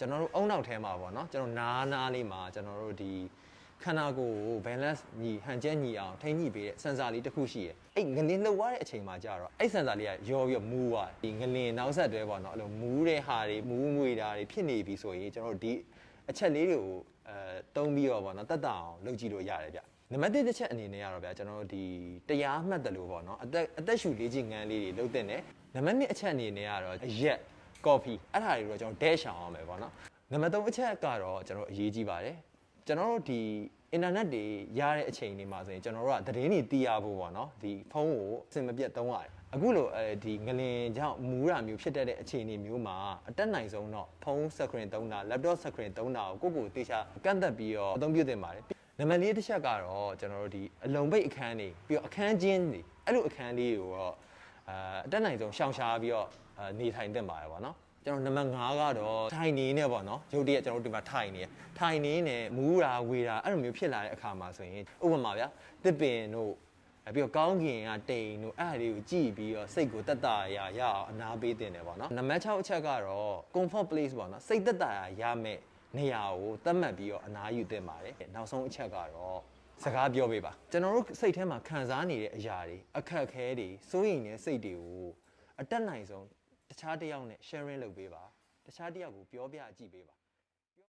ဆိုတော့ကျွန်တော်တို့အုံနောက်ထဲမှာပေါ့နော်ကျွန်တော်နားနားလေးမှာကျွန်တော်တို့ဒီခန္ဓာကိုယ်ကို balance ညီဟန်ချက်ညီအောင်ထိန်းညှိပေးတဲ့ sensor လေးတစ်ခုရှိတယ်အဲ့ငလင်းလှုပ်သွားတဲ့အချိန်မှာကြာတော့အဲ့ sensor လေးကရောပြီးတော့မူးသွားတယ်ဒီငလင်းနောက်ဆက်တွဲပေါ့နော်အဲ့လိုမူးတဲ့ဟာတွေမူးငွေတာတွေဖြစ်နေပြီဆိုရင်ကျွန်တော်တို့ဒီအချက်လေးတွေကိုအဲတုံးပြီးတော့ပေါ့နော်တက်တာအောင်လုပ်ကြည့်လို့ရတယ်ဗျနံပါတ်1တစ်ချက်အနေနဲ့ကတော့ဗျာကျွန်တော်တို့ဒီတရားမှတ်တယ်လို့ပေါ့နော်အသက်အသက်ရှူလေးချင်းငန်းလေးတွေလုပ်တဲ့နဲ့နံပါတ်2အချက်အနေနဲ့ကတော့အရက် coffee အဲ့ဒါတွေတော့ကျွန်တော် dash အောင်အောင်မယ်ပေါ့နော်နံပါတ်3အချက်ကတော့ကျွန်တော်အရေးကြီးပါတယ်ကျွန်တော်တို့ဒီ internet တွေရတဲ့အချိန်တွေမှာဆိုရင်ကျွန်တော်တို့ကသတင်းတွေသိရဖို့ပေါ့နော်ဒီဖုန်းကိုအစင်မပြတ်သုံးရတယ်အခုလိုအဲဒီငလင်ကြောင့်မူးတာမျိုးဖြစ်တတ်တဲ့အခြေအနေမျိုးမှာအတက်နိုင်ဆုံးတော့ဖုန်း screen သုံးတာ laptop screen သုံးတာကိုကိုယ့်ကိုယ်သေချာကန့်သက်ပြီးတော့အသုံးပြုသင့်ပါတယ်နံပါတ်၄တစ်ချက်ကတော့ကျွန်တော်တို့ဒီအလုံပိတ်အခန်းတွေပြီးတော့အခန်းချင်းတွေအဲ့လိုအခန်းလေးကိုတော့ အာအတက်နိုင်ဆုံးရှောင်ရှားပြီးတော့အာနေထိုင်သင့်ပါတယ်ပေါ့နော်ကျွန်တော်နံပါတ်5ကတော့ထိုင်နေနေပေါ့နော်ရုပ်တရက်ကျွန်တော်တို့ဒီမှာထိုင်နေထိုင်နေနေမူးတာဝေတာအဲ့လိုမျိုးဖြစ်လာတဲ့အခါမှာဆိုရင်ဥပမာဗျာတစ်ပင်တို့အဲပြီးတော့ကောင်းကင်ကတိမ်တို့အဲ့အရာလေးကိုကြည့်ပြီးတော့စိတ်ကိုတက်တာရရအောင်အနာပေးတင်တယ်ပေါ့နော်နံပါတ်6အချက်ကတော့ comfort place ပေါ့နော်စိတ်တက်တာရရမဲ့နေရာကိုသတ်မှတ်ပြီးတော့အနာယူတင်ပါတယ်နောက်ဆုံးအချက်ကတော့ စကားပြောပေးပါကျွန်တော်တို့စိတ်ထဲမှာခံစားနေတဲ့အရာတွေအခက်အခဲတွေစိုးရိမ်တဲ့စိတ်တွေကိုအတက်နိုင်ဆုံးတခြားတစ်ယောက်နဲ့ sharing လုပ်ပေးပါတခြားတစ်ယောက်ကိုပြောပြကြည့်ပေးပါ